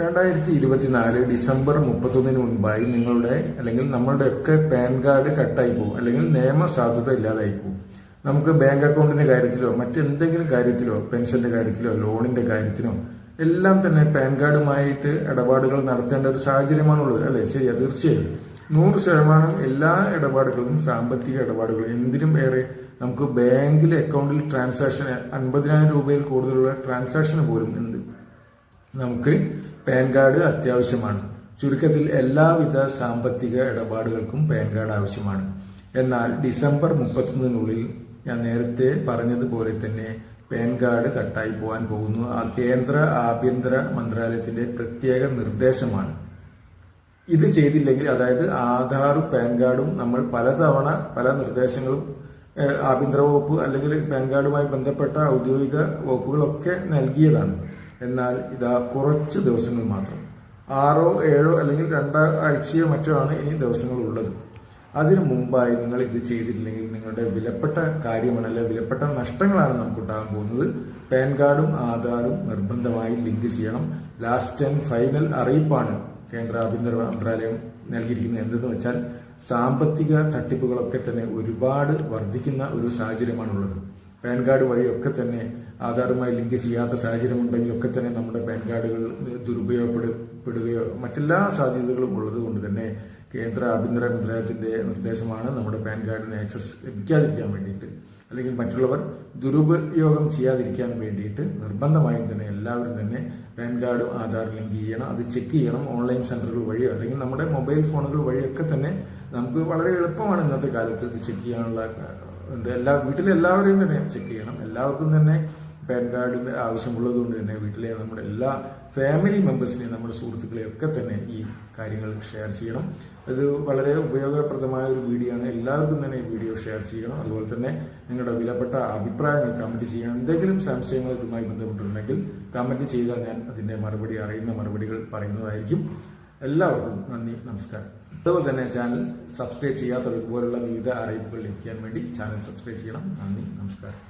രണ്ടായിരത്തി ഇരുപത്തിനാല് ഡിസംബർ മുപ്പത്തൊന്നിന് മുൻപായി നിങ്ങളുടെ അല്ലെങ്കിൽ നമ്മളുടെ ഒക്കെ പാൻ കാർഡ് കട്ടായി പോകും. അല്ലെങ്കിൽ നിയമസാധുത ഇല്ലാതായി പോകും. നമുക്ക് ബാങ്ക് അക്കൗണ്ടിന്റെ കാര്യത്തിലോ മറ്റെന്തെങ്കിലും കാര്യത്തിലോ പെൻഷന്റെ കാര്യത്തിലോ ലോണിന്റെ കാര്യത്തിനോ എല്ലാം തന്നെ പാൻ കാർഡുമായിട്ട് ഇടപാടുകൾ നടത്തേണ്ട ഒരു സാഹചര്യമാണുള്ളത്. അല്ലേ? ശരിയാ തീർച്ചയായും. നൂറ് ശതമാനം എല്ലാ ഇടപാടുകളും സാമ്പത്തിക ഇടപാടുകളും എന്തിനും ഏറെ നമുക്ക് ബാങ്കിലെ അക്കൗണ്ടിൽ ട്രാൻസാക്ഷൻ അൻപതിനായിരം രൂപയിൽ കൂടുതലുള്ള ട്രാൻസാക്ഷൻ പോലും ഉണ്ട് നമുക്ക് പാൻ കാർഡ് അത്യാവശ്യമാണ്. ചുരുക്കത്തിൽ എല്ലാവിധ സാമ്പത്തിക ഇടപാടുകൾക്കും പാൻ കാർഡ് ആവശ്യമാണ്. എന്നാൽ ഡിസംബർ മുപ്പത്തൊന്നിനുള്ളിൽ ഞാൻ നേരത്തെ പറഞ്ഞതുപോലെ തന്നെ പാൻ കാർഡ് കട്ടായി പോകാൻ പോകുന്നു. ആ കേന്ദ്ര ആഭ്യന്തര മന്ത്രാലയത്തിന്റെ പ്രത്യേക നിർദ്ദേശമാണ്. ഇത് ചെയ്തില്ലെങ്കിൽ അതായത് ആധാറും പാൻ കാർഡും നമ്മൾ പലതവണ പല നിർദ്ദേശങ്ങളും ആഭ്യന്തര വകുപ്പ് അല്ലെങ്കിൽ പാൻ കാർഡുമായി ബന്ധപ്പെട്ട ഔദ്യോഗിക വകുപ്പുകളൊക്കെ നൽകിയതാണ്. എന്നാൽ ഇതാ കുറച്ച് ദിവസങ്ങൾ മാത്രം. ആറോ ഏഴോ അല്ലെങ്കിൽ രണ്ടാഴ്ചയോ മറ്റോ ആണ് ഇനി ദിവസങ്ങൾ ഉള്ളത് അതിനു മുമ്പായി നിങ്ങൾ ഇത് ചെയ്തിട്ടില്ലെങ്കിൽ നിങ്ങളുടെ വിലപ്പെട്ട കാര്യമാണ് അല്ലെ വിലപ്പെട്ട നഷ്ടങ്ങളാണ് നമുക്ക് ഉണ്ടാകാൻ പോകുന്നത്. പാൻ കാർഡും ആധാറും നിർബന്ധമായി ലിങ്ക് ചെയ്യണം. ലാസ്റ്റ് ആൻഡ് ഫൈനൽ അറിയിപ്പാണ് കേന്ദ്ര ആഭ്യന്തര മന്ത്രാലയം നൽകിയിരിക്കുന്നത്. എന്തെന്ന് വെച്ചാൽ സാമ്പത്തിക തട്ടിപ്പുകളൊക്കെ തന്നെ ഒരുപാട് വർദ്ധിക്കുന്ന ഒരു സാഹചര്യമാണുള്ളത്. പാൻ കാർഡ് വഴിയൊക്കെ തന്നെ ആധാറുമായി ലിങ്ക് ചെയ്യാത്ത സാഹചര്യം ഉണ്ടെങ്കിലൊക്കെ തന്നെ നമ്മുടെ പാൻ കാർഡുകൾ ദുരുപയോഗപ്പെടുകയോ മറ്റെല്ലാ സാധ്യതകളും ഉള്ളത് കൊണ്ട് തന്നെ കേന്ദ്ര ആഭ്യന്തര മന്ത്രാലയത്തിന്റെ നിർദ്ദേശമാണ് നമ്മുടെ പാൻ കാർഡിന് ആക്സസ് ലഭിക്കാതിരിക്കാൻ വേണ്ടിയിട്ട്. അല്ലെങ്കിൽ മറ്റുള്ളവർ ദുരുപയോഗം ചെയ്യാതിരിക്കാൻ വേണ്ടിയിട്ട് നിർബന്ധമായും തന്നെ എല്ലാവരും തന്നെ പാൻ കാർഡും ആധാർ ലിങ്ക് ചെയ്യണം. അത് ചെക്ക് ചെയ്യണം ഓൺലൈൻ സെന്ററുകൾ വഴിയോ അല്ലെങ്കിൽ നമ്മുടെ മൊബൈൽ ഫോണുകൾ വഴിയൊക്കെ തന്നെ നമുക്ക് വളരെ എളുപ്പമാണ് ഇന്നത്തെ കാലത്ത് ഇത് ചെക്ക് ചെയ്യാനുള്ള എല്ലാ വീട്ടിലെ എല്ലാവരെയും തന്നെ ചെക്ക് ചെയ്യണം. എല്ലാവർക്കും തന്നെ പാൻ കാർഡിന്റെ ആവശ്യമുള്ളത് കൊണ്ട് തന്നെ വീട്ടിലെ നമ്മുടെ എല്ലാ ഫാമിലി മെമ്പേഴ്സിനെയും നമ്മുടെ സുഹൃത്തുക്കളെയും ഒക്കെ തന്നെ ഈ കാര്യങ്ങൾ ഷെയർ ചെയ്യണം. ഇത് വളരെ ഉപയോഗപ്രദമായ ഒരു വീഡിയോ ആണ്. എല്ലാവർക്കും തന്നെ ഈ വീഡിയോ ഷെയർ ചെയ്യണം. അതുപോലെ തന്നെ നിങ്ങളുടെ വിലപ്പെട്ട അഭിപ്രായങ്ങൾ കമന്റ് ചെയ്യണം എന്തെങ്കിലും സംശയങ്ങൾ ഇതുമായി ബന്ധപ്പെട്ടിട്ടുണ്ടെങ്കിൽ കമന്റ് ചെയ്താൽ ഞാൻ അതിന്റെ മറുപടി അറിയുന്ന മറുപടികൾ പറയുന്നതായിരിക്കും. എല്ലാവർക്കും നന്ദി നമസ്കാരം. അതുപോലെ തന്നെ ചാനൽ സബ്സ്ക്രൈബ് ചെയ്യാത്തവർ ഇതുപോലുള്ള വിവിധ അറിയിപ്പുകൾ ലഭിക്കാൻ വേണ്ടി ചാനൽ സബ്സ്ക്രൈബ് ചെയ്യണം. നന്ദി നമസ്കാരം.